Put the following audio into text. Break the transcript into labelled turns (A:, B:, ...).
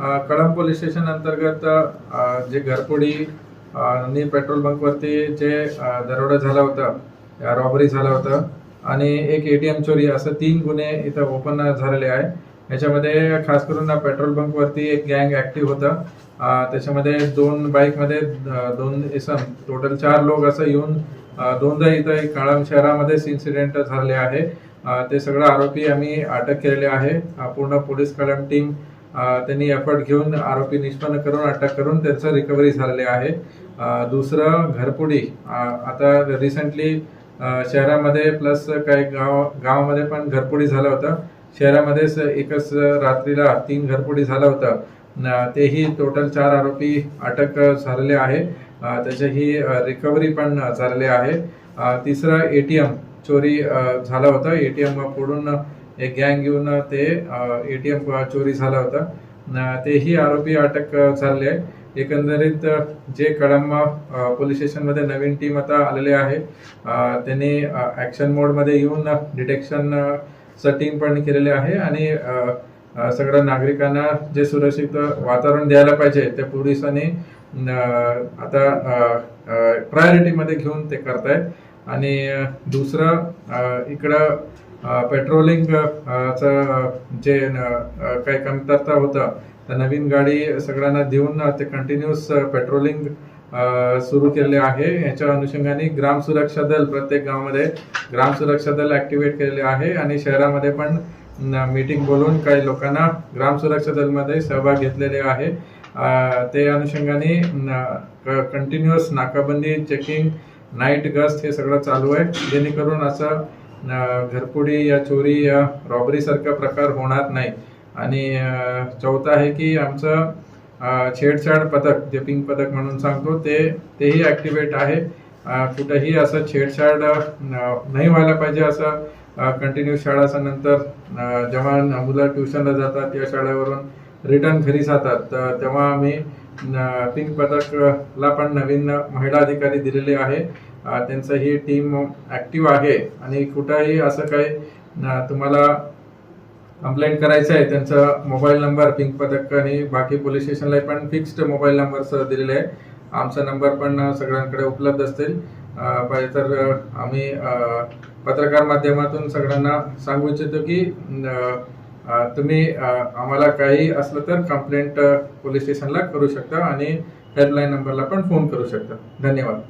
A: Kalamb police station अंतर्गत जे घरपोडी आणि पेट्रोल बंकवरती जे दरोडा झाला होता रॉबरी झाला होता आणि एक ए टी एम चोरी असं तीन गुन्हे इथं ओपन झालेले आहे. याच्यामध्ये खास करून पेट्रोल बंकवरती एक गँग ॲक्टिव्ह होतं. त्याच्यामध्ये दोन बाईकमध्ये दोन इसम टोटल चार लोक असं येऊन दोनदा इथं कळंब शहरामध्येच इन्सिडेंट झाले आहे. ते सगळं आरोपी आम्ही अटक केलेले आहे. पूर्ण पोलीस कळंब टीम त्यांनी एफर्ट घेऊन आरोपी निष्पन्न करून अटक करून त्यांचं रिकव्हरी झालेले आहे. दुसरं घरपुडी. आता रिसेंटली शहरामध्ये प्लस काही गाव गावामध्ये पण घरपुडी झालं होतं. शहरामध्येच एकच रात्रीला तीन घरपुडी झालं होतं. तेही टोटल चार आरोपी अटक झालेले आहे. त्याच्याही रिकव्हरी पण झालेली आहे. तिसरा ए टी एम चोरी अ, झाला होता. एम फोडून एक गँग येऊन ते एटीएम चोरी झाला होता. तेही आरोपी अटक झाले आहे एकंदरीत जे कळंबा पोलीस स्टेशनमध्ये नवीन टीम आता आलेले आहे त्यांनी ॲक्शन मोडमध्ये येऊन डिटेक्शनचं टीम पण केलेले आहे आणि सगळ्या नागरिकांना जे सुरक्षित वातावरण द्यायला पाहिजे त्या पोलिसांनी आता प्रायोरिटीमध्ये घेऊन ते करतायत. आणि दुसरं इकडं पेट्रोलिंग चं जे काही कमतरता होतं तर नवीन गाडी सगळ्यांना देऊन ते कंटिन्युअस पेट्रोलिंग सुरू केलेले आहे. याच्या अनुषंगाने ग्राम सुरक्षा दल प्रत्येक गावामध्ये ग्राम सुरक्षा दल ऍक्टिव्हेट केलेले आहे आणि शहरामध्ये पण मीटिंग बोलवून काही लोकांना ग्राम सुरक्षा दलमध्ये सहभाग घेतलेले आहे. ते अनुषंगाने कंटिन्युअस नाकाबंदी चेकिंग नाईट गस्त हे सगळं चालू आहे. जेणेकरून असं घरपुडी या चोरी या रॉबरी सारखा प्रकार होणार नाही. आणि चौथा चौथं आहे की आमचं छेडछाड पथक जे पिंक पथक म्हणून सांगतो ते तेही ॲक्टिवेट आहे. कुठंही कुठेही असं छेडछाड नाही व्हायला पाहिजे असं कंटिन्यू शाळा नंतर जेव्हा मुलं ट्युशनला जातात या शाळेवरून रिटर्न घरी जातात. तर तेव्हा आम्ही पिंक पथकला पण नवीन महिला अधिकारी दिलेले आहे. त्यांचं ही टीम ऍक्टिव्ह आहे आणि कुठंही असं काही तुम्हाला कंप्लेंट करायचं आहे त्यांचा मोबाईल नंबर पिंक पथक आणि बाकी पोलीस स्टेशनला पण फिक्स्ड मोबाईल नंबर दिलेले आहे आमचा नंबर पण सगळ्यांकडे उपलब्ध असतील. पाहिजे तर आम्ही पत्रकार माध्यमातून सगळ्यांना सांगू इच्छितो की तुम्ही आम्हाला काही असलं तर कंप्लेंट पोलीस स्टेशनला करू शकता आणि हेल्पलाईन नंबरला पण फोन करू शकता. धन्यवाद.